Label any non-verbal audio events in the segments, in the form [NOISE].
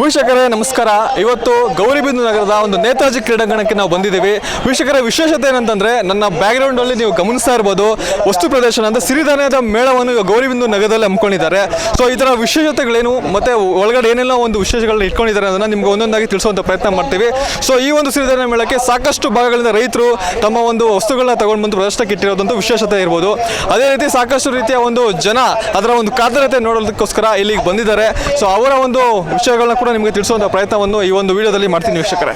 ವೀಕ್ಷಕರೇ, ನಮಸ್ಕಾರ. ಇವತ್ತು ಗೌರಿಬಿಂದು ನಗರದ ಒಂದು ನೇತಾಜಿ ಕ್ರೀಡಾಂಗಣಕ್ಕೆ ನಾವು ಬಂದಿದ್ದೀವಿ. ವೀಕ್ಷಕರ, ವಿಶೇಷತೆ ಏನಂತಂದ್ರೆ, ನನ್ನ ಬ್ಯಾಕ್ಗ್ರೌಂಡ್ ಅಲ್ಲಿ ನೀವು ಗಮನಿಸ್ತಾ ಇರ್ಬೋದು, ವಸ್ತು ಪ್ರದರ್ಶನ ಅಂದ್ರೆ ಸಿರಿಧಾನ್ಯದ ಮೇಳವನ್ನು ಗೌರಿಬಿಂದು ನಗರದಲ್ಲಿ ಹಮ್ಮಿಕೊಂಡಿದ್ದಾರೆ. ಸೊ ಇದರ ವಿಶೇಷತೆಗಳೇನು, ಮತ್ತೆ ಒಳಗಡೆ ಏನೆಲ್ಲ ಒಂದು ವಿಶೇಷಗಳನ್ನ ಇಟ್ಕೊಂಡಿದ್ದಾರೆ ಅದನ್ನ ನಿಮ್ಗೆ ಒಂದೊಂದಾಗಿ ತಿಳಿಸುವಂತ ಪ್ರಯತ್ನ ಮಾಡ್ತೀವಿ. ಸೊ ಈ ಒಂದು ಸಿರಿಧಾನ್ಯ ಮೇಳಕ್ಕೆ ಸಾಕಷ್ಟು ಭಾಗಗಳಿಂದ ರೈತರು ತಮ್ಮ ಒಂದು ವಸ್ತುಗಳನ್ನ ತಗೊಂಡು ಬಂದು ಪ್ರದರ್ಶನಕ್ಕೆ ವಿಶೇಷತೆ ಇರ್ಬೋದು. ಅದೇ ರೀತಿ ಸಾಕಷ್ಟು ರೀತಿಯ ಒಂದು ಜನ ಅದರ ಒಂದು ಕಾತರತೆ ನೋಡೋದಕ್ಕೋಸ್ಕರ ಇಲ್ಲಿಗೆ ಬಂದಿದ್ದಾರೆ. ಸೊ ಅವರ ಒಂದು ವಿಷಯಗಳನ್ನ ಕೂಡ ನಿಮಗೆ ಪ್ರಯತ್ನವನ್ನು ಈ ಒಂದು ವಿಡಿಯೋದಲ್ಲಿ ಮಾಡ್ತೀನಿ ವೀಕ್ಷಕರೇ.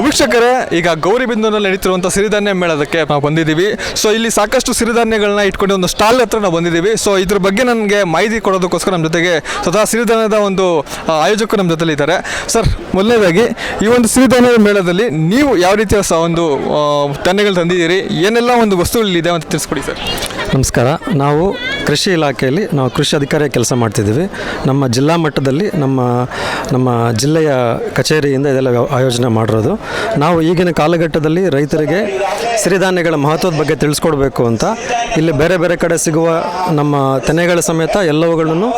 ವೀಕ್ಷಕರೇ, ಈಗ ಗೌರಿಬಿಂದುನಲ್ಲಿ ನಡೀತಿರುವಂಥ ಸಿರಿಧಾನ್ಯ ಮೇಳದಕ್ಕೆ ನಾವು ಬಂದಿದ್ದೀವಿ. ಸೊ ಇಲ್ಲಿ ಸಾಕಷ್ಟು ಸಿರಿಧಾನ್ಯಗಳನ್ನ ಇಟ್ಕೊಂಡು ಒಂದು ಸ್ಟಾಲ್ ಹತ್ರ ನಾವು ಬಂದಿದ್ದೀವಿ. ಸೊ ಇದ್ರ ಬಗ್ಗೆ ನನಗೆ ಮಾಹಿತಿ ಕೊಡೋದಕ್ಕೋಸ್ಕರ ನಮ್ಮ ಜೊತೆಗೆ ಸ್ವತಃ ಸಿರಿಧಾನ್ಯದ ಒಂದು ಆಯೋಜಕರು ನಮ್ಮ ಜೊತೆಲಿ ಇದ್ದಾರೆ. ಸರ್ ಮೊದಲನೇದಾಗಿ, ಈ ಒಂದು ಸಿರಿಧಾನ್ಯದ ಮೇಳದಲ್ಲಿ ನೀವು ಯಾವ ರೀತಿಯ ಒಂದು ಧಾನ್ಯಗಳು ತಂದಿದ್ದೀರಿ? ಏನೆಲ್ಲ ಒಂದು ವಸ್ತುಗಳಿದೆ ಅಂತ ತಿಳಿಸ್ಕೊಡಿ ಸರ್ ನಮಸ್ಕಾರ. ನಾವು ಕೃಷಿ ಇಲಾಖೆಯಲ್ಲಿ ನಾವು ಕೃಷಿ ಅಧಿಕಾರಿ ಕೆಲಸ ಮಾಡ್ತಿದ್ದೀವಿ. ನಮ್ಮ ಜಿಲ್ಲಾ ಮಟ್ಟದಲ್ಲಿ ನಮ್ಮ ನಮ್ಮ ಜಿಲ್ಲೆಯ ಕಚೇರಿಯಿಂದ ಇದೆಲ್ಲ ಆಯೋಜನೆ ಮಾಡಿರೋದು. ನಾವು ಈಗಿನ ಕಾಲಘಟ್ಟದಲ್ಲಿ ರೈತರಿಗೆ ಸಿರಿಧಾನ್ಯಗಳ ಮಹತ್ವದ ಬಗ್ಗೆ ತಿಳಿಸ್ಕೊಡ್ಬೇಕು ಅಂತ. ಇಲ್ಲಿ ಬೇರೆ ಬೇರೆ ಕಡೆ ಸಿಗುವ ನಮ್ಮ ತೆನೆಗಳ ಸಮೇತ ಎಲ್ಲವುಗಳನ್ನು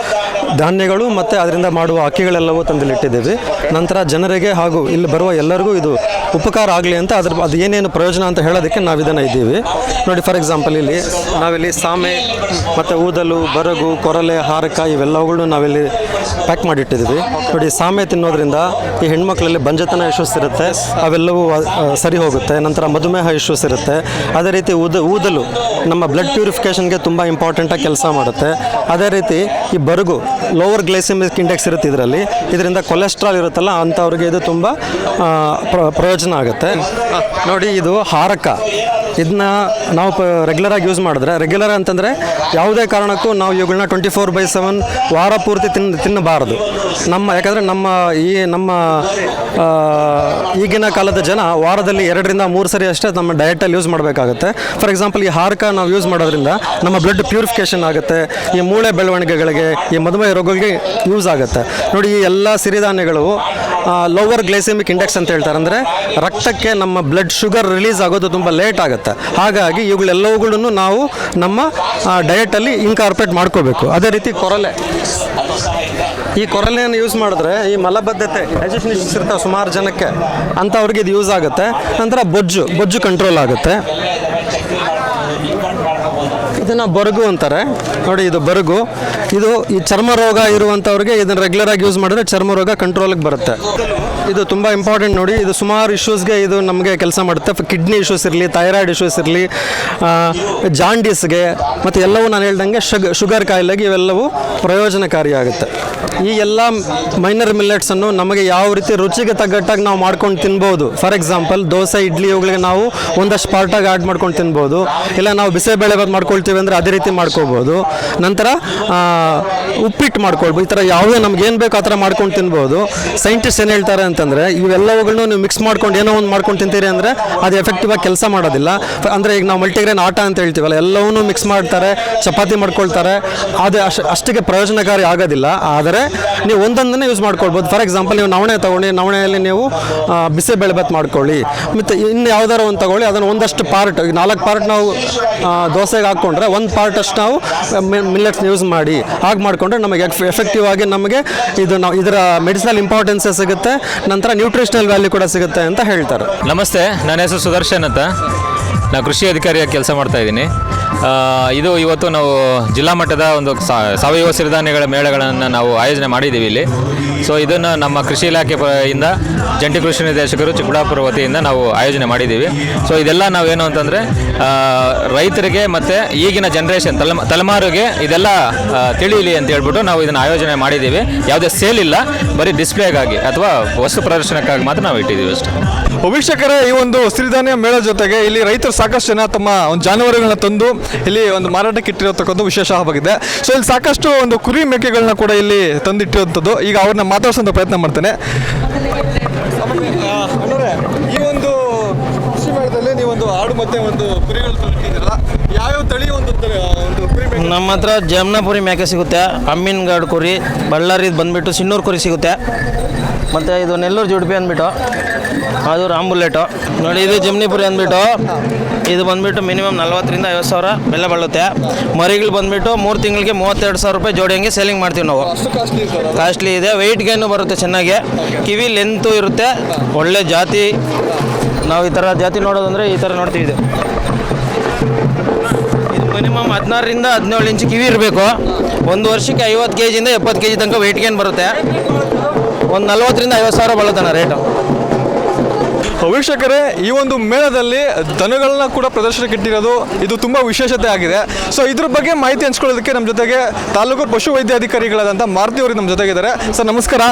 ಧಾನ್ಯಗಳು ಮತ್ತು ಅದರಿಂದ ಮಾಡುವ ಅಕ್ಕಿಗಳೆಲ್ಲವೂ ತಂದಿಲ್ಲಿಟ್ಟಿದ್ದೀವಿ [LAUGHS] ನಂತರ ಜನರಿಗೆ ಹಾಗೂ ಇಲ್ಲಿ ಬರುವ ಎಲ್ಲರಿಗೂ ಇದು ಉಪಕಾರ ಆಗಲಿ ಅಂತ ಅದ್ರ ಅದು ಏನೇನು ಪ್ರಯೋಜನ ಅಂತ ಹೇಳೋದಕ್ಕೆ ನಾವು ಇದನ್ನು ಇದ್ದೀವಿ. ನೋಡಿ ಫಾರ್ ಎಕ್ಸಾಂಪಲ್ ಇಲ್ಲಿ ನಾವಿಲ್ಲಿ ಸಾಮೆ ಮತ್ತು ಊದಲು, ಬರಗು, ಕೊರಲೆ, ಹಾರಕ ಇವೆಲ್ಲವುಗಳನ್ನು ನಾವಿಲ್ಲಿ ಪ್ಯಾಕ್ ಮಾಡಿಟ್ಟಿದ್ದೀವಿ. ನೋಡಿ, ಸಾಮೆ ತಿನ್ನೋದ್ರಿಂದ ಈ ಹೆಣ್ಮಕ್ಳಲ್ಲಿ ಬಂಜತನ ಇಶ್ಯೂಸ್ ಇರುತ್ತೆ, ಅವೆಲ್ಲವೂ ಸರಿ ಹೋಗುತ್ತೆ, ನಂತರ ಮಧುಮೇಹ ಇಶ್ಯೂಸ್ ಇರುತ್ತೆ. ಅದೇ ರೀತಿ ಊದ, ಊದಲು ನಮ್ಮ ಬ್ಲಡ್ ಪ್ಯೂರಿಫಿಕೇಷನ್ಗೆ ತುಂಬ ಇಂಪಾರ್ಟೆಂಟಾಗಿ ಕೆಲಸ ಮಾಡುತ್ತೆ. ಅದೇ ರೀತಿ ಈ ಬರಗು ಲೋವರ್ ಗ್ಲೈಸೆಮಿಕ್ ಇಂಡೆಕ್ಸ್ ಇರುತ್ತೆ ಇದರಲ್ಲಿ, ಇದರಿಂದ ಕೊಲೆಸ್ಟ್ರಾಲ್ ಇರುತ್ತಲ್ಲ ಅಂಥವ್ರಿಗೆ ಇದು ತುಂಬ ಪ್ರ- ಪ್ರಯೋಜನ ಆಗುತ್ತೆ. ನೋಡಿ ಇದು ಹಾರಕ ಇದನ್ನ ನಾವು ರೆಗ್ಯುಲರಾಗಿ ಯೂಸ್ ಮಾಡಿದ್ರೆ ರೆಗ್ಯುಲರ್ ಅಂತಂದರೆ ಯಾವುದೇ ಕಾರಣಕ್ಕೂ ನಾವು ಇವುಗಳನ್ನ ಟ್ವೆಂಟಿ ಫೋರ್ ಬೈ ಸೆವೆನ್ ವಾರ ಪೂರ್ತಿ ತಿನ್, ತಿನ್ನಬಾರದು. ನಮ್ಮ, ಯಾಕಂದರೆ ನಮ್ಮ ಈ, ನಮ್ಮ ಈಗಿನ ಕಾಲದ ಜನ ವಾರದಲ್ಲಿ ಎರಡರಿಂದ ಮೂರು ಸರಿ ಅಷ್ಟೇ ನಮ್ಮ ಡಯಟಲ್ಲಿ ಯೂಸ್ ಮಾಡಬೇಕಾಗುತ್ತೆ. ಫಾರ್ ಎಕ್ಸಾಂಪಲ್ ಈ ಹಾರಕ ನಾವು ಯೂಸ್ ಮಾಡೋದ್ರಿಂದ ನಮ್ಮ ಬ್ಲಡ್ ಪ್ಯೂರಿಫಿಕೇಷನ್ ಆಗುತ್ತೆ, ಈ ಮೂಳೆ ಬೆಳವಣಿಗೆಗಳಿಗೆ, ಈ ಮಧುಮೇಹ ರೋಗಗಳಿಗೆ ಯೂಸ್ ಆಗುತ್ತೆ. ನೋಡಿ, ಈ ಎಲ್ಲ ಸಿರಿಧಾನ್ಯಗಳು ಲೋವರ್ ಗ್ಲೈಸೆಮಿಕ್ ಇಂಡೆಕ್ಸ್ ಅಂತ ಹೇಳ್ತಾರೆ. ಅಂದರೆ ರಕ್ತಕ್ಕೆ ನಮ್ಮ ಬ್ಲಡ್ ಶುಗರ್ ರಿಲೀಸ್ ಆಗೋದು ತುಂಬ ಲೇಟ್ ಆಗುತ್ತೆ. ಹಾಗಾಗಿ ಇವುಗಳೆಲ್ಲವುಗಳನ್ನು ನಾವು ನಮ್ಮ ಡಯಟಲ್ಲಿ ಇನ್ಕಾರ್ಪೊರೇಟ್ ಮಾಡ್ಕೋಬೇಕು. ಅದೇ ರೀತಿ ಕೊರಲೆ. ಈ ಕೊರಲೆಯನ್ನು ಯೂಸ್ ಮಾಡಿದ್ರೆ ಈ ಮಲಬದ್ಧತೆ ಡೈಜೆಷನ್ ಇಶ್ಯೂಸ್ ಇರ್ತಾವೆ ಸುಮಾರು ಜನಕ್ಕೆ ಅಂಥವ್ರಿಗೆ ಇದು ಯೂಸ್ ಆಗುತ್ತೆ. ನಂತರ ಬೊಜ್ಜು ಬೊಜ್ಜು ಕಂಟ್ರೋಲ್ ಆಗುತ್ತೆ. ಇದನ್ನು ಬರಗು ಅಂತಾರೆ. ನೋಡಿ, ಇದು ಬರಗು. ಇದು ಈ ಚರ್ಮ ರೋಗ ಇರುವಂಥವ್ರಿಗೆ ಇದನ್ನು ರೆಗ್ಯುಲರ್ ಆಗಿ ಯೂಸ್ ಮಾಡಿದ್ರೆ ಚರ್ಮ ರೋಗ ಕಂಟ್ರೋಲ್ಗೆ ಬರುತ್ತೆ. ಇದು ತುಂಬ ಇಂಪಾರ್ಟೆಂಟ್ ನೋಡಿ, ಇದು ಸುಮಾರು ಇಶ್ಯೂಸ್ಗೆ ಇದು ನಮಗೆ ಕೆಲಸ ಮಾಡುತ್ತೆ. ಕಿಡ್ನಿ ಇಶ್ಯೂಸ್ ಇರಲಿ ಥೈರಾಯ್ಡ್ ಇಶ್ಯೂಸ್ ಇರಲಿ ಜಾಂಡೀಸ್ಗೆ ಮತ್ತು ಎಲ್ಲವೂ ನಾನು ಹೇಳ್ದಂಗೆ ಶುಗ ಶುಗರ್ ಕಾಯಿಲೆಗೆ ಇವೆಲ್ಲವೂ ಪ್ರಯೋಜನಕಾರಿಯಾಗುತ್ತೆ. ಈ ಎಲ್ಲ ಮೈನರ್ ಮಿಲ್ಲೆಟ್ಸನ್ನು ನಮಗೆ ಯಾವ ರೀತಿ ರುಚಿಗೆ ತಗ್ಗಟ್ಟಾಗಿ ನಾವು ಮಾಡ್ಕೊಂಡು ತಿನ್ಬೋದು ಫಾರ್ ಎಕ್ಸಾಂಪಲ್ ದೋಸೆ, ಇಡ್ಲಿ, ಇವುಗಳಿಗೆ ನಾವು ಒಂದಷ್ಟು ಪಾರ್ಟಾಗಿ ಆ್ಯಡ್ ಮಾಡ್ಕೊಂಡು ತಿನ್ಬೋದು, ಇಲ್ಲ ನಾವು ಬಿಸಿಬೇಳೆ ಬಾತ್ ಮಾಡ್ಕೊಳ್ತೀವಿ ಅಂದರೆ ಅದೇ ರೀತಿ ಮಾಡ್ಕೋಬೋದು. ನಂತರ ಉಪ್ಪಿಟ್ಟು ಮಾಡ್ಕೊಳ್ಬೋದು ಈ ಥರ ಯಾವುದೇ ನಮ್ಗೆ ಏನು ಬೇಕು ಆ ಥರ ಮಾಡ್ಕೊಂಡು ತಿನ್ಬೋದು. ಸೈಂಟಿಸ್ಟ್ ಏನು ಹೇಳ್ತಾರೆ ಅಂತಂದರೆ ಇವೆಲ್ಲವುಗಳನ್ನು ನೀವು ಮಿಕ್ಸ್ ಮಾಡ್ಕೊಂಡು ಏನೋ ಒಂದು ಮಾಡ್ಕೊಂಡು ತಿಂತೀರಿ ಅಂದರೆ ಅದು ಎಫೆಕ್ಟಿವ್ ಆಗಿ ಕೆಲಸ ಮಾಡೋದಿಲ್ಲ. ಅಂದರೆ ಈಗ ನಾವು ಮಲ್ಟಿಗ್ರೇನ್ ಆಟ ಅಂತ ಹೇಳ್ತೀವಲ್ಲ, ಎಲ್ಲವನ್ನೂ ಮಿಕ್ಸ್ ಮಾಡ್ತಾರೆ, ಚಪಾತಿ ಮಾಡ್ಕೊಳ್ತಾರೆ. ಅದು ಅಷ್ಟು ಅಷ್ಟಕ್ಕೆ ಪ್ರಯೋಜನಕಾರಿ ಆಗೋದಿಲ್ಲ. ಆದರೆ ನೀವು ಒಂದೊಂದನ್ನೇ ಯೂಸ್ ಮಾಡ್ಕೊಳ್ಬೋದು. ಫಾರ್ ಎಕ್ಸಾಂಪಲ್ ನೀವು ನವಣೆ ತೊಗೊಂಡು, ನವಣೆಯಲ್ಲಿ ನೀವು ಬಿಸಿಬೇಳೆಭಾತ್ ಮಾಡ್ಕೊಳ್ಳಿ. ಮತ್ತು ಇನ್ನು ಯಾವ್ದಾರ ಒಂದು ತಗೊಳ್ಳಿ, ಅದನ್ನು ಒಂದಷ್ಟು ಪಾರ್ಟ್ ನಾಲ್ಕು ಪಾರ್ಟ್ ನಾವು ದೋಸೆಗೆ ಹಾಕ್ಕೊಂಡ್ರೆ ಒಂದು ಪಾರ್ಟ್ ಅಷ್ಟು ನಾವು ಮಿಲ್ಲೆಟ್ಸ್ ಯೂಸ್ ಮಾಡಿ. ಹಾಗೆ ಮಾಡಿಕೊಂಡ್ರೆ ನಮಗೆ ಎಫೆಕ್ಟಿವ್ ಆಗಿ ನಮಗೆ ಇದು ನಾವು ಇದರ ಮೆಡಿಸಿನಲ್ ಇಂಪಾರ್ಟೆನ್ಸ್ ಸಿಗುತ್ತೆ, ನಂತರ ನ್ಯೂಟ್ರಿಷನಲ್ ವ್ಯಾಲ್ಯೂ ಕೂಡ ಸಿಗುತ್ತೆ ಅಂತ ಹೇಳ್ತಾರೆ. ನಮಸ್ತೆ, ನನ್ನ ಹೆಸರು ಸುದರ್ಶನ್ ಅಂತ. ನಾನು ಕೃಷಿ ಅಧಿಕಾರಿಯಾಗಿ ಕೆಲಸ ಮಾಡ್ತಾ ಇದ್ದೀನಿ. ಇದು ಇವತ್ತು ನಾವು ಜಿಲ್ಲಾ ಮಟ್ಟದ ಒಂದು ಸಾವಯವ ಸಿರಿಧಾನ್ಯಗಳ ಮೇಳಗಳನ್ನು ನಾವು ಆಯೋಜನೆ ಮಾಡಿದ್ದೀವಿ ಇಲ್ಲಿ. ಸೊ ಇದನ್ನು ನಮ್ಮ ಕೃಷಿ ಇಲಾಖೆ ಇಂದ ಜಂಟಿ ಕೃಷಿ ನಿರ್ದೇಶಕರು ಚಿಕ್ಕಬಳ್ಳಾಪುರ ವತಿಯಿಂದ ನಾವು ಆಯೋಜನೆ ಮಾಡಿದ್ದೀವಿ. ಸೊ ಇದೆಲ್ಲ ನಾವೇನು ಅಂತಂದರೆ ರೈತರಿಗೆ ಮತ್ತು ಈಗಿನ ಜನ್ರೇಷನ್ ತಲೆಮ, ತಲೆಮಾರಿಗೆ ಇದೆಲ್ಲ ತಿಳಿಯಲಿ ಅಂತ ಹೇಳ್ಬಿಟ್ಟು ನಾವು ಇದನ್ನು ಆಯೋಜನೆ ಮಾಡಿದ್ದೀವಿ. ಯಾವುದೇ ಸೇಲ್ ಇಲ್ಲ, ಬರೀ ಡಿಸ್ಪ್ಲೇಗಾಗಿ ಅಥವಾ ವಸ್ತು ಪ್ರದರ್ಶನಕ್ಕಾಗಿ ಮಾತ್ರ ನಾವು ಇಟ್ಟಿದ್ದೀವಿ ಅಷ್ಟೇ. ವೀಕ್ಷಕರೇ, ಈ ಒಂದು ಸಿರಿಧಾನ್ಯ ಮೇಳ ಜೊತೆಗೆ ಇಲ್ಲಿ ರೈತರು ಸಾಕಷ್ಟು ಜನ ತಮ್ಮ ಒಂದು ಜಾನುವಾರುಗಳನ್ನ ತಂದು ಇಲ್ಲಿ ಒಂದು ಮಾರಾಟಕ್ಕೆ ಇಟ್ಟಿರತಕ್ಕಂಥ ವಿಶೇಷ ಆಗಿದೆ ಸೊ ಇಲ್ಲಿ ಸಾಕಷ್ಟು ಒಂದು ಕುರಿ ಮೇಕೆಗಳನ್ನ ಕೂಡ ಇಲ್ಲಿ ತಂದಿಟ್ಟಿರುವಂಥದ್ದು. ಈಗ ಅವ್ರನ್ನ ಮಾತಾಡ್ಸೋಂಥ ಪ್ರಯತ್ನ ಮಾಡ್ತೇನೆ. ಈ ಒಂದು ಕೃಷಿ ಮೇಳದಲ್ಲಿ ನೀವೊಂದು ಆಡು ಮತ್ತೆ ಒಂದು ಕುರಿಗಳು ತಂದಿಟ್ಟಿದ್ದೀರಲ್ಲ, ಯಾವ್ಯಾವ ತಳಿ ನಮ್ಮ ಹತ್ರ ಜಮ್ನಾಪುರಿ ಮೇಕೆ ಸಿಗುತ್ತೆ ಅಮ್ಮಿನಗಾಡು ಕುರಿ ಬಳ್ಳಾರಿದು ಬಂದುಬಿಟ್ಟು ಸಿನ್ನೂರು ಕುರಿ ಸಿಗುತ್ತೆ. ಮತ್ತು ಇದು ನೆಲ್ಲೂರು ಜುಡುಪಿ ಅಂದ್ಬಿಟ್ಟು, ಅದು ರಾಮ್ ಬುಲೆಟು. ನೋಡಿ, ಇದು ಜಮ್ನಿಪುರಿ ಅಂದ್ಬಿಟ್ಟು, ಇದು ಬಂದುಬಿಟ್ಟು ಮಿನಿಮಮ್ ನಲ್ವತ್ತರಿಂದ ಐವತ್ತು ಸಾವಿರ ಬೆಲೆ ಬೀಳುತ್ತೆ. ಮರಿಗಳು ಬಂದುಬಿಟ್ಟು ಮೂರು ತಿಂಗಳಿಗೆ ಮೂವತ್ತೆರಡು ಸಾವಿರ ರೂಪಾಯಿ ಜೋಡಿ ಹಂಗೆ ಸೇಲಿಂಗ್ ಮಾಡ್ತೀವಿ ನಾವು. ಕಾಸ್ಟ್ಲಿ ಇದೆ ವೆಯ್ಟ್ ಗೇನು ಬರುತ್ತೆ ಚೆನ್ನಾಗಿ. ಕಿವಿ ಲೆಂತು ಇರುತ್ತೆ, ಒಳ್ಳೆ ಜಾತಿ. ನಾವು ಈ ಥರ ಜಾತಿ ನೋಡೋದಂದರೆ ಈ ಥರ ನೋಡ್ತೀವಿ ಇದು. ಮಿನಿಮಮ್ ಹದಿನಾರರಿಂದ ಹದಿನೇಳು ಇಂಚು ಕಿವಿ ಇರಬೇಕು. ಒಂದು ವರ್ಷಕ್ಕೆ ಐವತ್ತು ಕೆ ಜಿಯಿಂದ ಎಪ್ಪತ್ತು ಕೆ ಜಿ ತನಕ ವೆಯ್ಟ್ ಗೇನ್ ಬರುತ್ತೆ. ಒಂದು ನಲ್ವತ್ತರಿಂದ ಐವತ್ತು ಸಾವಿರ ಬಳತಾನೆ ರೇಟು ವೀಕ್ಷಕರೇ, ಈ ಒಂದು ಮೇಳದಲ್ಲಿ ದನಗಳನ್ನ ಕೂಡ ಪ್ರದರ್ಶನಕ್ಕೆ ಇಟ್ಟಿರೋದು ಇದು ತುಂಬ ವಿಶೇಷತೆ ಆಗಿದೆ. ಸೊ ಇದ್ರ ಬಗ್ಗೆ ಮಾಹಿತಿ ಹಂಚ್ಕೊಳ್ಳೋದಕ್ಕೆ ನಮ್ಮ ಜೊತೆಗೆ ತಾಲೂಕು ಪಶುವೈದ್ಯಾಧಿಕಾರಿಗಳಾದಂಥ ಮಾರುತಿ ಅವರು ನಮ್ಮ ಜೊತೆಗಿದ್ದಾರೆ ಸರ್ ನಮಸ್ಕಾರ.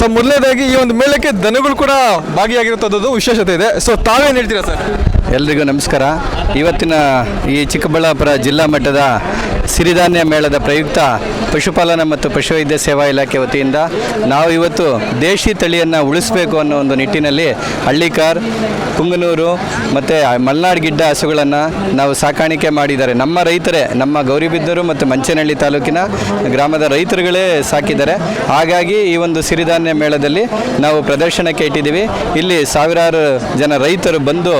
ಸರ್ ಮೊದಲನೇದಾಗಿ ಈ ಒಂದು ಮೇಳಕ್ಕೆ ದನಗಳು ಕೂಡ ಭಾಗಿಯಾಗಿರುತ್ತದ್ದು ವಿಶೇಷತೆ ಇದೆ. ಸೊ ತಾವೇನು ಹೇಳ್ತೀರಾ ಸರ್? ಎಲ್ರಿಗೂ ನಮಸ್ಕಾರ. ಇವತ್ತಿನ ಈ ಚಿಕ್ಕಬಳ್ಳಾಪುರ ಜಿಲ್ಲಾ ಮಟ್ಟದ ಸಿರಿಧಾನ್ಯ ಮೇಳದ ಪ್ರಯುಕ್ತ ಪಶುಪಾಲನೆ ಮತ್ತು ಪಶುವೈದ್ಯ ಸೇವಾ ಇಲಾಖೆ ವತಿಯಿಂದ ನಾವು ಇವತ್ತು ದೇಶಿ ತಳಿಯನ್ನು ಉಳಿಸಬೇಕು ಅನ್ನೋ ಒಂದು ನಿಟ್ಟಿನಲ್ಲಿ ಹಳ್ಳಿಕಾರ್, ಕುಂಗನೂರು ಮತ್ತು ಮಲ್ನಾಡ್ ಗಿಡ್ಡ ಹಸುಗಳನ್ನು ನಾವು ಸಾಕಾಣಿಕೆ ಮಾಡಿದ್ದಾರೆ. ನಮ್ಮ ರೈತರೇ, ನಮ್ಮ ಗೌರಿಬಿದ್ದರು ಮತ್ತು ಮಂಚನಹಳ್ಳಿ ತಾಲೂಕಿನ ಗ್ರಾಮದ ರೈತರುಗಳೇ ಸಾಕಿದ್ದಾರೆ. ಹಾಗಾಗಿ ಈ ಒಂದು ಸಿರಿಧಾನ್ಯ ಮೇಳದಲ್ಲಿ ನಾವು ಪ್ರದರ್ಶನಕ್ಕೆ ಇಟ್ಟಿದ್ದೀವಿ. ಇಲ್ಲಿ ಸಾವಿರಾರು ಜನ ರೈತರು ಬಂದು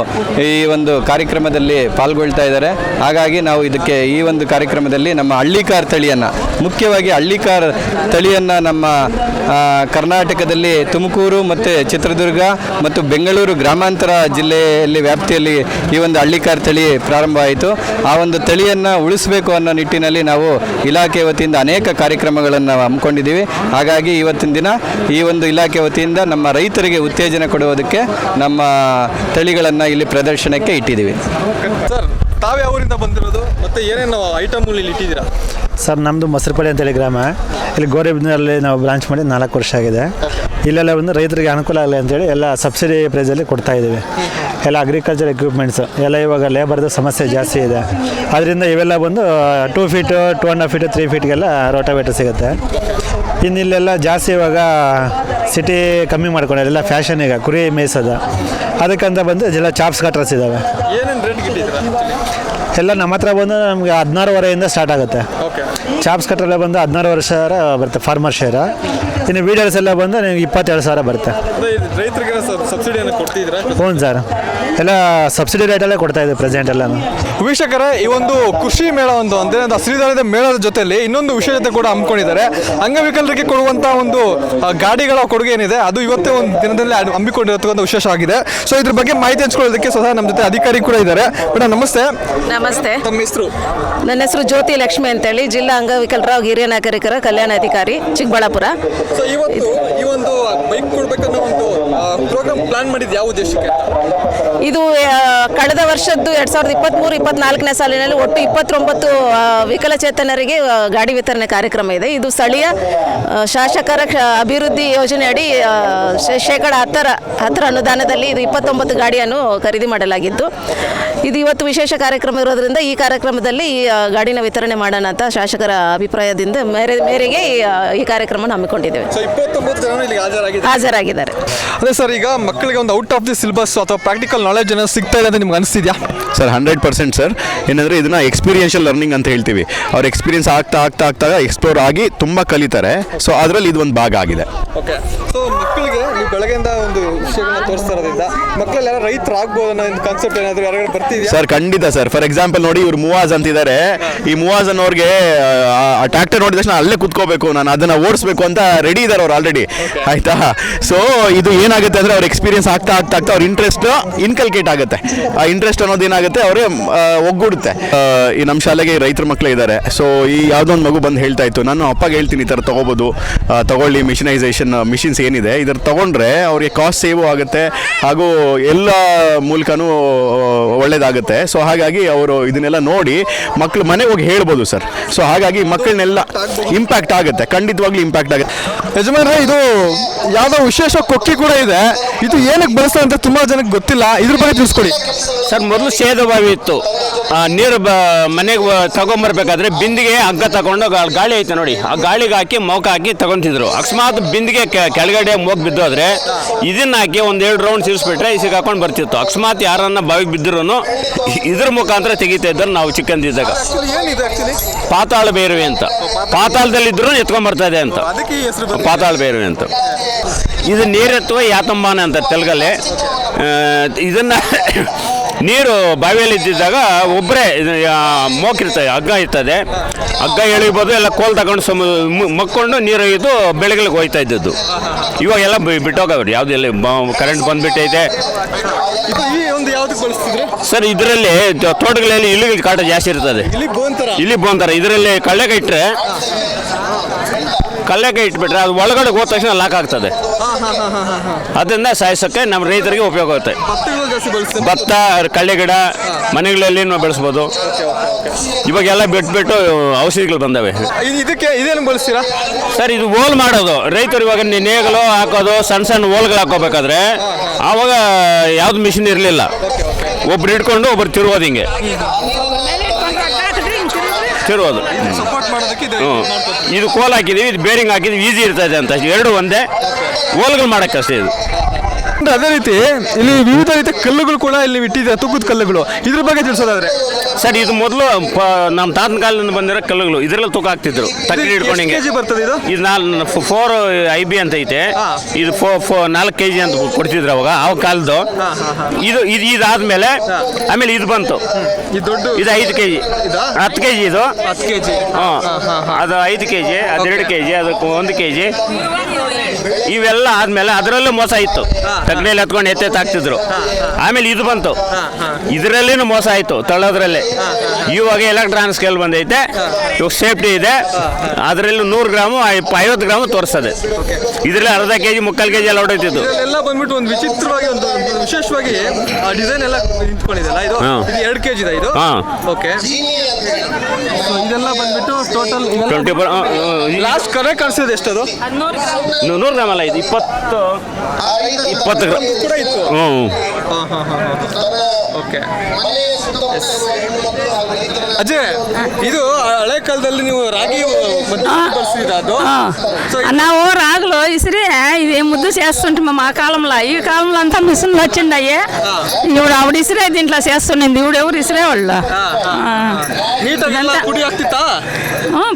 ಈ ಒಂದು ಕಾರ್ಯಕ್ರಮದಲ್ಲಿ ಪಾಲ್ಗೊಳ್ತಾ ಇದ್ದಾರೆ. ಹಾಗಾಗಿ ನಾವು ಇದಕ್ಕೆ ಈ ಒಂದು ಕಾರ್ಯಕ್ರಮದಲ್ಲಿ ನಮ್ಮ ಹಳ್ಳಿಕಾರ್ ತಳಿಯನ್ನು, ಮುಖ್ಯವಾಗಿ ಹಳ್ಳಿಕಾರ್ ತಳಿಯನ್ನು ನಮ್ಮ ಕರ್ನಾಟಕದಲ್ಲಿ ತುಮಕೂರು ಮತ್ತು ಚಿತ್ರದುರ್ಗ ಮತ್ತು ಬೆಂಗಳೂರು ಗ್ರಾಮಾಂತರ ಜಿಲ್ಲೆಯಲ್ಲಿ ವ್ಯಾಪ್ತಿಯಲ್ಲಿ ಈ ಒಂದು ಹಳ್ಳಿಕಾರ್ ತಳಿ ಪ್ರಾರಂಭ ಆಯಿತು. ಆ ಒಂದು ತಳಿಯನ್ನು ಉಳಿಸಬೇಕು ಅನ್ನೋ ನಿಟ್ಟಿನಲ್ಲಿ ನಾವು ಇಲಾಖೆ ವತಿಯಿಂದ ಅನೇಕ ಕಾರ್ಯಕ್ರಮಗಳನ್ನು ಹಮ್ಮಿಕೊಂಡಿದ್ದೀವಿ. ಹಾಗಾಗಿ ಇವತ್ತಿನ ದಿನ ಈ ಒಂದು ಇಲಾಖೆ ವತಿಯಿಂದ ನಮ್ಮ ರೈತರಿಗೆ ಉತ್ತೇಜನ ಕೊಡುವುದಕ್ಕೆ ನಮ್ಮ ತಳಿಗಳನ್ನು ಇಲ್ಲಿ ಪ್ರದರ್ಶನಕ್ಕೆ ಇಟ್ಟಿದ್ದೀವಿ. ಸರ್ ತಾವೇ ಊರಿಂದ ಬಂದಿರೋದು ಮತ್ತೆ ಏನೇನು ಐಟಮ್ಗಳು ಇಲ್ಲಿ ಇಟ್ಟಿದ್ದೀರಾ? ಸರ್ ನಮ್ಮದು ಮೊಸರುಪಡಿ ಅಂತೇಳಿ ಗ್ರಾಮ. ಇಲ್ಲಿ ಗೋರೆಬಿದ್ನಲ್ಲಿ ನಾವು ಬ್ರಾಂಚ್ ಮಾಡಿ ನಾಲ್ಕು ವರ್ಷ ಆಗಿದೆ. ಇಲ್ಲೆಲ್ಲ ಬಂದು ರೈತರಿಗೆ ಅನುಕೂಲ ಆಗಲಿ ಅಂತೇಳಿ ಎಲ್ಲ ಸಬ್ಸಿಡಿ ಪ್ರೈಸಲ್ಲಿ ಕೊಡ್ತಾ ಇದ್ದೀವಿ. ಎಲ್ಲ ಅಗ್ರಿಕಲ್ಚರ್ ಎಕ್ವಿಪ್ಮೆಂಟ್ಸ್ ಎಲ್ಲ ಇವಾಗ ಲೇಬರ್ದು ಸಮಸ್ಯೆ ಜಾಸ್ತಿ ಇದೆ. ಅದರಿಂದ ಇವೆಲ್ಲ ಬಂದು two feet two and half feet three ಫೀಟ್ಗೆಲ್ಲ rotavator ಸಿಗುತ್ತೆ. ಇನ್ನು ಇಲ್ಲೆಲ್ಲ ಜಾಸ್ತಿ ಇವಾಗ ಸಿಟಿ ಕಮ್ಮಿ ಮಾಡ್ಕೊಂಡ್ರೆ ಎಲ್ಲ ಫ್ಯಾಷನ್ ಈಗ ಕುರಿ ಮೇಯ್ಸೋದು. ಅದಕ್ಕಂತ ಬಂದು ಎಲ್ಲ ಚಾಪ್ಸ್ ಕಟ್ರಸ್ ಇದ್ದಾವೆ ಏನೇನು ರೇಟ್ ಎಲ್ಲ ನಮ್ಮ ಹತ್ರ ಬಂದು ನಮಗೆ ಹದಿನಾರುವರೆಯಿಂದ ಸ್ಟಾರ್ಟ್ ಆಗುತ್ತೆ. ಚಾಪ್ಸ್ ಕಟ್ಟರೆಲ್ಲ ಬಂದು ಹದಿನಾರು ವರ್ಷ ಬರುತ್ತೆ ಫಾರ್ಮರ್ ಶೇರ ಇನ್ನು ವೀಡರ್ಸ್ ಎಲ್ಲ ಬಂದು ನಿಮ್ಗೆ ಇಪ್ಪತ್ತೆರಡು ಸಾವಿರ ಬರುತ್ತೆ. ರೈತರಿಗೆ ಸಬ್ಸಿಡಿಯನ್ನು ಕೊಡ್ತಿದ್ದೀರಾ? ಹ್ಞೂ ಸರ್. ಎಲ್ಲ ಸಬ್ಸಿಡಿ ರೇಟಲ್ಲೇ ಕೊಡ್ತಾ ಇದೆ ಪ್ರೆಸೆಂಟ್ ಎಲ್ಲ ವೀಕ್ಷಕರೇ ಈ ಒಂದು ಕೃಷಿ ಮೇಳ ಒಂದು ಅಂದ್ರೆ ಒಂದು ಸಿರಿಧಾನ್ಯದ ಮೇಳದ ಜೊತೆಯಲ್ಲಿ ಇನ್ನೊಂದು ವಿಶೇಷತೆ ಕೂಡ ಹಮ್ಮಿಕೊಂಡಿದ್ದಾರೆ. ಅಂಗವಿಕಲರಿಗೆ ಕೊಡುವಂತ ಒಂದು ಆ, ಗಾಡಿಗಳ ಕೊಡುಗೆ ಏನಿದೆ ಅದು ಇವತ್ತೇ ಒಂದು ದಿನದಲ್ಲಿ ಹಮ್ಮಿ- ಹಮ್ಮಿಕೊಂಡಿರತಕ್ಕಂಥ ವಿಶೇಷ ಆಗಿದೆ. ಸೊ ಇದ್ರ ಬಗ್ಗೆ ಮಾಹಿತಿ ಹಂಚ್ಕೊಳ್ಳೋದಕ್ಕೆ ಸ್ವತಃ ನಮ್ಮ ಜೊತೆ ಅಧಿಕಾರಿ ಕೂಡ ಇದ್ದಾರೆ. ಮೇಡಮ್ ನಮಸ್ತೆ. ನಮಸ್ತೆ. ತಮ್ಮ ಹೆಸರು? ನನ್ನ ಹೆಸರು ಜ್ಯೋತಿ ಲಕ್ಷ್ಮಿ ಅಂತೇಳಿ ಜಿಲ್ಲಾ ಅಂಗವಿಕಲರ ಹಿರಿಯ ನಾಗರಿಕರ ಕಲ್ಯಾಣಾಧಿಕಾರಿ ಚಿಕ್ಕಬಳ್ಳಾಪುರ. ಸೊ ಇವತ್ತು ಈ ಒಂದು ಬೈಕ್ ಕೊಡ್ಬೇಕನ್ನೋ ಪ್ರೋಗ್ರಾಮ್ ಪ್ಲಾನ್ ಮಾಡಿದ್ದು ಯಾವ ಉದ್ದೇಶಕ್ಕೆ ಇದು ಕಳೆದ ವರ್ಷದ್ದು ಎರಡು ಸಾವಿರದ ಇಪ್ಪತ್ತ್ಮೂರು ಇಪ್ಪತ್ನಾಲ್ಕನೇ ಸಾಲಿನಲ್ಲಿ ಒಟ್ಟು ಇಪ್ಪತ್ತೊಂಬತ್ತು ವಿಕಲಚೇತನರಿಗೆ ಗಾಡಿ ವಿತರಣೆ ಕಾರ್ಯಕ್ರಮ ಇದೆ. ಇದು ಸ್ಥಳೀಯ ಶಾಸಕರ ಅಭಿವೃದ್ಧಿ ಯೋಜನೆಯಡಿ ಶೇಕಡ ಹತ್ತರ ಹತ್ತರ ಅನುದಾನದಲ್ಲಿ ಇದು ಇಪ್ಪತ್ತೊಂಬತ್ತು ಗಾಡಿಯನ್ನು ಖರೀದಿ ಮಾಡಲಾಗಿದ್ದು ಇದು ಇವತ್ತು ವಿಶೇಷ ಕಾರ್ಯಕ್ರಮ ಇರೋದ್ರಿಂದ ಈ ಕಾರ್ಯಕ್ರಮದಲ್ಲಿ ಈ ಗಾಡಿನ ವಿತರಣೆ ಮಾಡೋಣ ಅಂತ ಶಾಸಕರ ಅಭಿಪ್ರಾಯದಿಂದ ಮೇರೆ ಮೇರೆಗೆ ಈ, ಕಾರ್ಯಕ್ರಮ ಈ ಹಮ್ಮಿಕೊಂಡಿದ್ದೇವೆ. ಸೊ ಇಪ್ಪತ್ತೊಂಬತ್ತು ಜನ ಇಲ್ಲಿ ಹಾಜರಾಗಿದೆ ಹಾಜರಾಗಿದ್ದಾರೆ. ಅದೇ ಸರ್ ಈಗ ಮಕ್ಕಳಿಗೆ ಒಂದು ಔಟ್ ಆಫ್ ದಿ ಸಿಲೆಬಸ್ ಅಥವಾ ಪ್ರಾಕ್ಟಿಕಲ್ ನಾಲೆಜ್ ಏನೋ ಸಿಗ್ತಾ ಇದೆ ಅಂತ ನಿಮ್ಗೆ ಅನಿಸ್ತಿದ್ಯಾ? Sir hundred percent sir. ಏನಂದರೆ ಇದನ್ನ ಎಕ್ಸ್ಪೀರಿಯನ್ಷಿಯಲ್ ಲರ್ನಿಂಗ್ ಅಂತ ಹೇಳ್ತೀವಿ. ಅವ್ರ ಎಕ್ಸ್ಪೀರಿಯನ್ಸ್ ಆಗ್ತಾ ಆಗ್ತಾ ಆಗ್ತಾ ಎಕ್ಸ್ಪ್ಲೋರ್ ಆಗಿ ತುಂಬ ಕಲಿತಾರೆ. ಸೊ ಅದರಲ್ಲಿ ಇದು ಒಂದು ಭಾಗ ಆಗಿದೆ. ಓಕೆ ಸೊ ಮಕ್ಕಳಿಗೆ ನೀವು ಬೆಳಗ್ಗೆಯಿಂದ ಒಂದು ವಿಷಯಗಳನ್ನ ತೋರಿಸ್ತಾ ಇರೋದ್ರಿಂದ ಮಕ್ಕಳೆಲ್ಲ ರೈತರಾಗ್ಬೋದು ಅನ್ನೋ ಒಂದು ಕಾನ್ಸೆಪ್ಟ್ ಏನಾದರೂ ಯಾರು ಸರ್ ಖಂಡಿತ ಸರ್. ಫಾರ್ ಎಕ್ಸಾಂಪಲ್ ನೋಡಿ ಇವ್ರು ಮೂವಾಜ್ ಅಂತಿದ್ದಾರೆ ಈ ಮೂವಾಜ್ ಅನ್ನೋರ್ಗೆ ಆ ಟ್ರ್ಯಾಕ್ಟರ್ ನೋಡಿದ ತಕ್ಷಣ ಅಲ್ಲೇ ಕುತ್ಕೋಬೇಕು ನಾನು ಅದನ್ನ ಓಡಿಸ್ಬೇಕು ಅಂತ ರೆಡಿ ಇದ್ದಾರೆ ಅವ್ರು ಆಲ್ರೆಡಿ ಆಯ್ತಾ? ಸೊ ಇದು ಏನಾಗುತ್ತೆ ಅಂದ್ರೆ ಅವ್ರ ಎಕ್ಸ್ಪೀರಿಯನ್ಸ್ ಆಗ್ತಾ ಆಗ್ತಾ ಆಗ್ತಾ ಅವ್ರ ಇಂಟ್ರೆಸ್ಟ್ ಇನ್ಕಲ್ಕೇಟ್ ಆಗುತ್ತೆ. ಆ ಇಂಟ್ರೆಸ್ಟ್ ಅನ್ನೋದು ಏನಾಗುತ್ತೆ ಅವರೇ ಒಗ್ಗೂಡುತ್ತೆ. ಈ ನಮ್ಮ ಶಾಲೆಗೆ ರೈತರ ಮಕ್ಕಳೇ ಇದ್ದಾರೆ ಸೊ ಈ ಯಾವುದೋ ಒಂದು ಮಗು ಬಂದು ಹೇಳ್ತಾ ಇತ್ತು ನಾನು ಅಪ್ಪಗೆ ಹೇಳ್ತೀನಿ ಈ ಥರ ತೊಗೋಬೋದು. ತಗೊಳ್ಳಿ ಮಿಷಿನೈಸೇಷನ್ ಮಿಷಿನ್ಸ್ ಏನಿದೆ. ಇದರ ತಗೊಂಡ್ರೆ ಅವ್ರಿಗೆ ಕಾಸ್ಟ್ ಸೇವ್ ಆಗುತ್ತೆ. ಹಾಗೂ ಎಲ್ಲ ಮೂಲಕನೂ ಒಳ್ಳೇದಾಗುತ್ತೆ. ಸೊ ಹಾಗಾಗಿ ಅವರು ಇದನ್ನೆಲ್ಲ ನೋಡಿ ಮಕ್ಕಳು ಮನೆಗೆ ಹೋಗಿ ಹೇಳ್ಬೋದು ಸರ್. ಸೊ ಹಾಗಾಗಿ ಮಕ್ಕಳನ್ನೆಲ್ಲ ಇಂಪ್ಯಾಕ್ಟ್ ಆಗುತ್ತೆ. ಖಂಡಿತವಾಗ್ಲೂ ಇಂಪ್ಯಾಕ್ಟ್ ಆಗುತ್ತೆ. ಯಜಮಾನ್ರೆ ಇದು ಯಾವುದೋ ವಿಶೇಷ ಕೊಕ್ಕಿ ಕೂಡ ಇದೆ. ಇದು ಏನಕ್ಕೆ ಬಳಸ್ತಾರೆ ಅಂತ ತುಂಬಾ ಜನಕ್ಕೆ ಗೊತ್ತಿಲ್ಲ. ಇದ್ರ ಬಗ್ಗೆ ತಿಳಿಸ್ಕೊಡಿ. ಸರ್ ಮೊದಲು ಸೇದ ಬಾವಿ ಇತ್ತು. ನೀರು ಬ, ಮನೆಗೆ ತಗೊಂಬರ್ಬೇಕಾದ್ರೆ ಬಿಂದಿಗೆ ಹಗ್ಗ ತಗೊಂಡು ಗಾಳಿ ಐತೆ ನೋಡಿ. ಆ ಗಾಳಿಗೆ ಹಾಕಿ ಮೋಕ ಹಾಕಿ ತಗೊಂತಿದ್ರು. ಅಕಸ್ಮಾತ್ ಬಿಂದಿಗೆ ಕೆಳಗಡೆ ಮೋಗ್ ಬಿದ್ದೋದ್ರೆ ಇದನ್ನ ಹಾಕಿ ಒಂದು ಎರಡು ರೌಂಡ್ ಸಿರಿಸ್ಬಿಟ್ರೆ ಸಿಗಾಕೊಂಡು ಬರ್ತಿತ್ತು. ಅಕಸ್ಮಾತ್ ಯಾರನ್ನ ಬಾವಿಗೆ ಬಿದ್ದಿರೂ ಇದ್ರ ಮುಖಾಂತರ ತೆಗಿತಾ ಇದ್ದಾರೆ ನಾವು ಚಿಕ್ಕಂದಿದ್ದಾಗ. ಪಾತಾಳ ಬೇರುವೆ ಅಂತ. ಪಾತಾಳದಲ್ಲಿದ್ರು ಎತ್ಕೊಂಡ್ ಇದೆ ಅಂತ. ಪಾತಾಳ ಬೇರುವೆ ಅಂತ. ಇದು ನೀರೆತ್ತುವ ಯಾತಂಬಾನ ಅಂತ ತೆಲುಗಲ್ಲಿ. ಇದನ್ನ ನೀರು ಬಾವಿಯಲ್ಲಿ ಇದ್ದಿದ್ದಾಗ ಒಬ್ಬರೇ ಮೋಕಿರ್ತದೆ ಹಗ್ಗ ಇರ್ತದೆ. ಹಗ್ಗ ಎಳಿಬೋದು ಎಲ್ಲ ಕೋಲ್ ತಗೊಂಡು ಸಮ ಮಕ್ಕೊಂಡು ನೀರು ಇದ್ದು ಬೆಳೆಗಳಿಗೆ ಹೋಯ್ತಾ ಇದ್ದದ್ದು. ಇವಾಗ ಎಲ್ಲ ಬಿಟ್ಟೋಗವ್ರು ಯಾವುದೆಲ್ಲ ಕರೆಂಟ್ ಬಂದ್ಬಿಟ್ಟೈತೆ. ಇದು ಸರ್ ಇದರಲ್ಲಿ ತೋಟಗಳಲ್ಲಿ ಇಲ್ಲಿಗೆ ಕಾಟ ಜಾಸ್ತಿ ಇರ್ತದೆ. ಇಲ್ಲಿ ಬಂತಾರೆ ಇದರಲ್ಲಿ ಕಳ್ಳೆಗೆ ಇಟ್ಟರೆ ಕಳ್ಳೆಕಾಯಿ ಇಟ್ಬಿಟ್ರೆ ಅದು ಒಳಗಡೆ ಹೋದ ತಕ್ಷಣ ಲಾಕ್ ಆಗ್ತದೆ. ಅದರಿಂದ ಸಾಯಿಸೋಕ್ಕೆ ನಮ್ಮ ರೈತರಿಗೆ ಉಪಯೋಗ ಆಗುತ್ತೆ. ಭತ್ತ ಕಳ್ಳೆ ಗಿಡ ಮನೆಗಳಲ್ಲಿ ನಾವು ಬೆಳೆಸ್ಬೋದು. ಇವಾಗೆಲ್ಲ ಬಿಟ್ಬಿಟ್ಟು ಔಷಧಿಗಳು ಬಂದವೆ. ಇದಕ್ಕೆ ಇದೇನು ಬಳಸ್ತೀರಾ? ಸರ್ ಇದು ಓಲ್ ಮಾಡೋದು. ರೈತರು ಇವಾಗ ನೇಗಲು ಹಾಕೋದು ಸಣ್ಣ ಸಣ್ಣ ಓಲ್ಗಳು ಹಾಕೋಬೇಕಾದ್ರೆ ಆವಾಗ ಯಾವ್ದು ಮಿಷಿನ್ ಇರಲಿಲ್ಲ. ಒಬ್ರು ಹಿಡ್ಕೊಂಡು ಒಬ್ರು ತಿರುಗೋದು ಹಿಂಗೆ. ಸಪೋರ್ಟ್ ಮಾಡೋದಕ್ಕೆ ಇದು ಹ್ಞೂ ಇದು ಕೋಲ್ ಹಾಕಿದೀವಿ ಇದು ಬೇರಿಂಗ್ ಹಾಕಿದೀವಿ ಈಸಿ ಇರ್ತದೆ ಅಂತ. ಎರಡು ಒಂದೇ. ಹೋಲ್ಗಳು ಮಾಡೋಕ್ಕಷ್ಟೇ ಇದು. ಅದೇ ರೀತಿ ಇಲ್ಲಿ ವಿವಿಧ ರೀತಿಯ ಕಲ್ಲುಗಳು ಕೂಡ ಇಲ್ಲಿ ಇಟ್ಟಿದೆ ತೂಕದ ಕಲ್ಲುಗಳು. ಇದ್ರ ಬಗ್ಗೆ ತಿಳಿಸೋದಾದ್ರೆ. ಸರ್ ಇದು ಮೊದಲು ನಮ್ಮ ತಾತನ ಕಾಲದಿಂದ ಬಂದಿರೋ ಕಲ್ಲುಗಳು. ಇದರಲ್ಲಿ ತೂಕ ಹಾಕ್ತಿದ್ರು. ತಕ್ಕಡಿ ಹಿಡ್ಕೊಂಡು ಹಿಂಗೆ. ಕೆಜಿ ಬರ್ತದೆ ಇದು? ಇದು ನಾಲ್ ಫೋರ್ ಐ ಬಿ ಅಂತ ಐತೆ. ಇದು ಫೋ ಫೋ ನಾಲ್ಕು ಕೆ ಜಿ ಅಂತ ಕೊಡ್ತಿದ್ರು ಅವಾಗ ಆ ಕಾಲದ್ದು. ಇದು ಇದು ಇದಾದ್ಮೇಲೆ ಆಮೇಲೆ ಇದು ಬಂತು. ದೊಡ್ಡ ಇದು ಐದು ಕೆ ಜಿ? ಹತ್ತು ಕೆ ಜಿ ಇದು. ಹತ್ತು ಕೆಜಿ. ಹಾಂ. ಅದು ಐದು ಕೆ ಜಿ ಅದೆರಡು ಕೆ ಜಿ ಅದಕ್ಕೆ ಒಂದು ಕೆ ಜಿ ಇವೆಲ್ಲ ಆದಮೇಲೆ ಅದರಲ್ಲೂ ಮೋಸ ಇತ್ತು. ತಕ್ಕಡಿಯಲ್ಲಿ ಹತ್ಕೊಂಡು ಎತ್ತೆ ತಾಕ್ತಿದ್ರು. ಆಮೇಲೆ ಇದು ಬಂತು. ಇದರಲ್ಲಿನೂ ಮೋಸ ಆಯಿತು ತಳ್ಳೋದ್ರಲ್ಲಿ. ಇವಾಗ ಎಲೆಕ್ಟ್ರಾನ್ ಸ್ಕೇಲ್ ಬಂದೈತೆ. ಇವಾಗ ಸೇಫ್ಟಿ ಇದೆ. ಅದರಲ್ಲಿ ನೂರು ಗ್ರಾಮು ಐವತ್ತು ಗ್ರಾಮು ತೋರಿಸ್ತದೆ ಇದರಲ್ಲಿ ಅರ್ಧ ಕೆ ಜಿ ಮುಕ್ಕಾಲು ಕೆ ಜಿ ಎಲ್ಲ ಹೊಡೆಯುತ್ತಿದ್ದು ಎಲ್ಲ ಬಂದ್ಬಿಟ್ಟು ಒಂದು ವಿಚಿತ್ರವಾಗಿ ಒಂದು ಒಂದು ವಿಶೇಷವಾಗಿ ಡಿಸೈನ್ ಎಲ್ಲ ನಿಂತ್ಕೊಂಡಿದೆಲ್ಲ ಇದು? ಎರಡು ಕೆಜಿ ಇದೆ ಇದು? ಹಾಂ. ಓಕೆ ಇದೆಲ್ಲ ಬಂದ್ಬಿಟ್ಟು total twenty four last correct ಕಾಣಿಸಿದೆ ಎಷ್ಟದು? ನೂರು ಗ್ರಾಮ್ ಅಲ್ಲ ಇದು ಇಪ್ಪತ್ತು ಇಪ್ಪತ್ತು ಗ್ರಾಮ್ ಕೂಡ ಇತ್ತು ಹ್ಞೂ ಓಕೆ ಅಜಯ್ ಇದು ಹಳೆ ಕಾಲದಲ್ಲಿ ನೀವು ರಾಗಿ ಮದ್ದು ಬಳಸಿದ ಅದು సో ನಾವು రాగులు ఇసిరి ఇది ముద్దు చేస్తుంటే మా కాలంలో ఈ కాలంలో అంతా మిషన్లు వచ్చిండయి ఇప్పుడు ఆవిడ ఇసిరే దీంట్లో చేస్తుండింది ఇప్పుడు ఎవరు ఇసిరేవాళ్ళు ನೀಟಾಗಿ ಎಲ್ಲ ಪುಡಿ ಆಗ್ತಿತ್ತಾ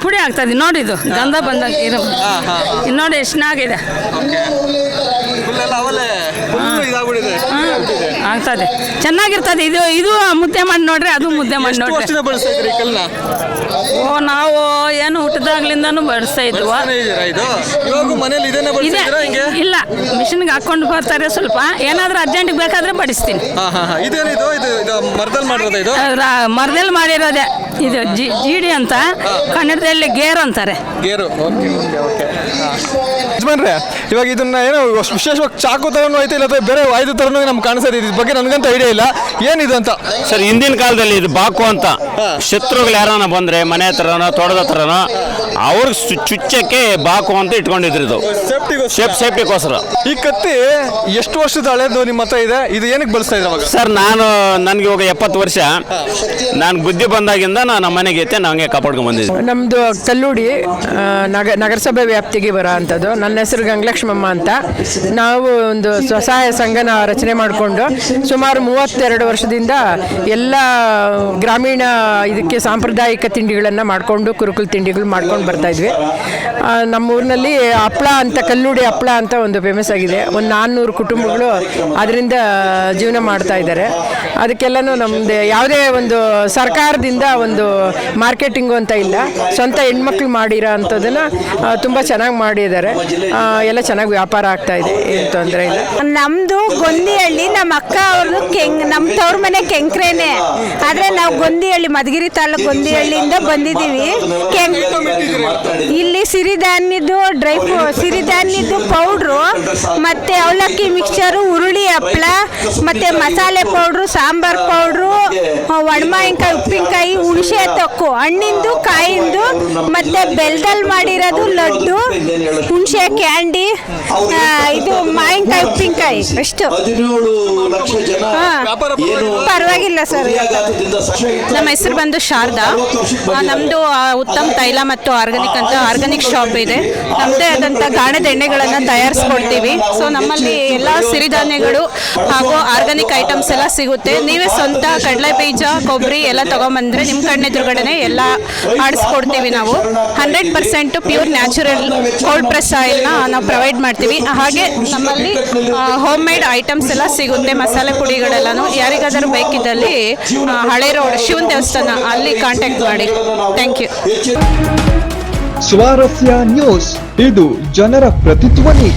ಪುಡಿ ಆಗ್ತದೆ ನೋಡಿ ಇದು ಗಂಧ ಬಂದ ಇರು ಇದು ನೋಡಿ ಎಷ್ಟಾಗಿದೆ ಫುಲ್ ಎಲ್ಲ ಅವಲೇ ಆಗ್ತದೆ. ಚೆನ್ನಾಗಿರ್ತದೆ. ಇದು ಇದು ಮುದ್ದೆ ಮಾಡಿ ನೋಡ್ರಿ ಅದು ಮುದ್ದೆ ಮಾಡಿ ಎಷ್ಟು ನೋಡ್ರಿ. ವರ್ಷದಿಂದ ಬಳಸ್ತಾ ಇದ್ರಿ ಈ ಕಲ್ಲನ್ನ ಓ ನಾವು ಏನು ಹುಟ್ಟಿದಾಗ್ಲಿಂದಾನು ಬಡಿಸ್ತಾ ಇದ್ವು. ಬಳಸ್ತಾನೆ ಇದೀರಾ ಇದು? ಇವಾಗ ಮನೇಲಿ ಇದನ್ನೇ ಇದೆ. ಬಳಸ್ತಿದ್ದೀರಾ ಹಿಂಗೆ? ಇಲ್ಲ ಮಿಷನ್ಗೆ ಹಾಕೊಂಡು ಬರ್ತಾರೆ ಸ್ವಲ್ಪ. ಏನಾದ್ರೂ ಅರ್ಜೆಂಟ್ಗೆ ಬೇಕಾದ್ರೆ ಬಡಿಸ್ತೀನಿ. ಹಾ ಹಾ ಹಾ. ಇದೇನಿದು? ಇದು ಇದು ಮರದಲ್ಲಿ ಮಾಡಿರೋದು ಇದು? ಮರದಲ್ಲಿ ಮಾಡಿರೋದೆ. ಇದು ಜಿ ಜೀಡಿ ಅಂತ ಕನ್ನಡದಲ್ಲಿ ಗೇರ್ ಅಂತಾರೆ. ಗೇರು ಓಕೆ ಓಕೆ ಓಕೆ. ಯಜಮಾನ್ರೆ ಇವಾಗ ಇದನ್ನ ಏನೋ ವಿಶೇಷವಾಗಿ ಚಾಕು ತರನು ಐತೆ ಇಲ್ಲ ಅಥವಾ ಬೇರೆ ವಾಯ್ದು ತರನು ನಮ್ಗೆ ಕಾಣಿಸ್ತದೆ ಇದ್ರ ಬಗ್ಗೆ ನನಗಂತ ಐಡಿಯಾ ಇಲ್ಲ. ಏನಿದು ಅಂತ? ಸರ್ ಹಿಂದಿನ ಕಾಲದಲ್ಲಿ ಇದು ಬಾಕು ಅಂತ. ಶತ್ರುಗಳು ಯಾರನ್ನ ಬಂದ್ರೆ ಮನೆ ಹತ್ರನೋ ತೋಟದ ಹತ್ರನೋ ಅವ್ರಿಗೆ ಸು- ಚುಚ್ಚಕ್ಕೆ ಬಾಕು ಅಂತ ಇಟ್ಕೊಂಡಿದ್ರು ಇದು. ಸೇಫ್ ಸೇಫ್ಟಿಗೋಸ್ಕರ ಈ ಕತ್ತಿ ಎಷ್ಟು ವರ್ಷದ ಹಳೇದು ನಿಮ್ಮ ಹತ್ರ ಇದೆ? ಇದು ಏನಕ್ಕೆ ಬಳಸ್ತಾ ಇದ್ರ ಅವಾಗ ಸರ್ ನಾನು ನನಗೆ ಇವಾಗ ಎಪ್ಪತ್ತು ವರ್ಷ. ನಾನು ಬುದ್ಧಿ ಬಂದಾಗಿಂದ ನಮ್ಮ ಮನೆಗೆ ಐತೆ ನಂಗೆ ಕಾಪಾಡ್ಕೊಂಡು ಬಂದಿದ್ದೆ ನಮ್ಮದು ಕಲ್ಲೂಡಿ ನಗ, ನಗರಸಭೆ ವ್ಯಾಪ್ತಿಗೆ ಬರೋ ಅಂಥದ್ದು ನನ್ನ ಹೆಸರು ಗಂಗಲಕ್ಷ್ಮಮ್ಮ ಅಂತ. ನಾವು ಒಂದು ಸ್ವಸಹಾಯ ಸಂಘನ ರಚನೆ ಮಾಡಿಕೊಂಡು ಸುಮಾರು ಮೂವತ್ತೆರಡು ವರ್ಷದಿಂದ ಎಲ್ಲ ಗ್ರಾಮೀಣ ಇದಕ್ಕೆ ಸಾಂಪ್ರದಾಯಿಕ ತಿಂಡಿಗಳನ್ನು ಮಾಡಿಕೊಂಡು, ಕುರುಕುಲು ತಿಂಡಿಗಳು ಮಾಡ್ಕೊಂಡು ಬರ್ತಾಯಿದ್ವಿ ನಮ್ಮ ಊರಿನಲ್ಲಿ ಹಪ್ಪಳ ಅಂತ, ಕಲ್ಲುಡಿ ಹಪ್ಪಳ ಅಂತ ಒಂದು ಫೇಮಸ್ ಆಗಿದೆ. ಒಂದು ನಾನ್ನೂರು ಕುಟುಂಬಗಳು ಅದರಿಂದ ಜೀವನ ಮಾಡ್ತಾ ಇದ್ದಾರೆ. ಅದಕ್ಕೆಲ್ಲನೂ ನಮ್ಮದು ಯಾವುದೇ ಒಂದು ಸರ್ಕಾರದಿಂದ ಒಂದು ಮಾರ್ಕೆಟಿಂಗು ಅಂತ ಇಲ್ಲ. ಸ್ವಂತ ಹೆಣ್ಮಕ್ಳು ಮಾಡಿರೋ ಅಂಥದ್ದನ್ನು ತುಂಬ ಚೆನ್ನಾಗಿ ಮಾಡಿದ್ದಾರೆ. ಎಲ್ಲ ಚೆನ್ನಾಗಿ ವ್ಯಾಪಾರ ಆಗ್ತಾ ಇದೆ, ಏನು ತೊಂದರೆ ಇಲ್ಲ. ನಮ್ಮದು ಗೊಂದಿಹಳ್ಳಿ, ನಮ್ಮ ಅಕ್ಕ ಅವ್ರದ್ದು ಕೆಂಗ್, ನಮ್ಮ ತವ್ರ ಮನೆ ಕೆಂಕ್ರೇನೆ. ಆದರೆ ನಾವು ಗೊಂದಿಹಳ್ಳಿ, ಮಧುಗಿರಿ ತಾಲೂಕು ಗೊಂದಿಹಳ್ಳಿಯಿಂದ ಬಂದಿದ್ದೀವಿ. ಇಲ್ಲಿ ಸಿರಿಧಾನ್ಯದ್ದು, ಡ್ರೈ ಫ್ರೂ ಸಿರಿಧಾನ್ಯದ್ದು ಪೌಡ್ರು ಮತ್ತು ಅವಲಕ್ಕಿ ಮಿಕ್ಸ್ಚರು ಹುರುಳಿ ಹಪ್ಪಳ ಮತ್ತು ಮಸಾಲೆ ಪೌಡ್ರು ಸಾಂಬಾರ್ ಪೌಡ್ರು ಒಣಮಾಯಿಕಾಯಿ ಉಪ್ಪಿನಕಾಯಿ ಹುಣಸೆ ತೊಕ್ಕು ಹಣ್ಣಿಂದು ಕಾಯಿಂದು ಮತ್ತೆ ಬೆಲ್ದಲ್ಲಿ ಮಾಡಿರೋದು ಲಡ್ಡು ಹುಣಸೆ ಕ್ಯಾಂಡಿ ಇದು ಮಾವಿನಕಾಯಿ ಉಪ್ಪಿನಕಾಯಿ ಅಷ್ಟು. ಪರವಾಗಿಲ್ಲ ಸರ್. ನಮ್ಮ ಹೆಸರು ಬಂದು ಶಾರದಾ. ನಮ್ದು ಉತ್ತಮ ತೈಲ ಮತ್ತು ಆರ್ಗಾನಿಕ್ ಅಂತ ಆರ್ಗಾನಿಕ್ ಶಾಪ್ ಇದೆ. ನಮ್ಮದೇ ಆದಂಥ ಗಾಣದ ಎಣ್ಣೆಗಳನ್ನು ತಯಾರಿಸ್ಕೊಡ್ತೀವಿ ಸೊ ನಮ್ಮಲ್ಲಿ ಎಲ್ಲ ಸಿರಿಧಾನ್ಯಗಳು ಹಾಗೂ ಆರ್ಗಾನಿಕ್ ಐಟಮ್ಸ್ ಎಲ್ಲ ಸಿಗುತ್ತೆ. ನೀವೇ ಸ್ವಂತ ಕಡಲೆ ಬೀಜ, ಕೊಬ್ಬರಿ ಎಲ್ಲ ತೊಗೊಂಬಂದ್ರೆ ನಿಮ್ಮ ಕಣ್ಣೆದುರುಗಡೆನೆ ಎಲ್ಲ ಆಡಿಸ್ಕೊಡ್ತೀವಿ ನಾವು. Hundred percent pure natural cold press ಆಯಿಲ್ನ ನಾವು ಪ್ರೊವೈಡ್ ಮಾಡ್ತೀವಿ. ಹಾಗೆ ನಮ್ಮಲ್ಲಿ ಹೋಮ್ ಮೇಡ್ ಐಟಮ್ಸ್ ಎಲ್ಲ ಸಿಗುತ್ತೆ. ಮಸಾಲೆ ಪುಡಿಗಳೆಲ್ಲನೂ. ಯಾರಿಗಾದರೂ ಬೇಕಿದ್ದಲ್ಲಿ ಹಳೆ ರೋಡ್ ಶಿವನ್ ದೇವಸ್ಥಾನ ಅಲ್ಲಿ ಕಾಂಟ್ಯಾಕ್ಟ್ ಮಾಡಿ. Thank you Swarasya news. ಇದು ಜನರ ಪ್ರತಿಧ್ವನಿ.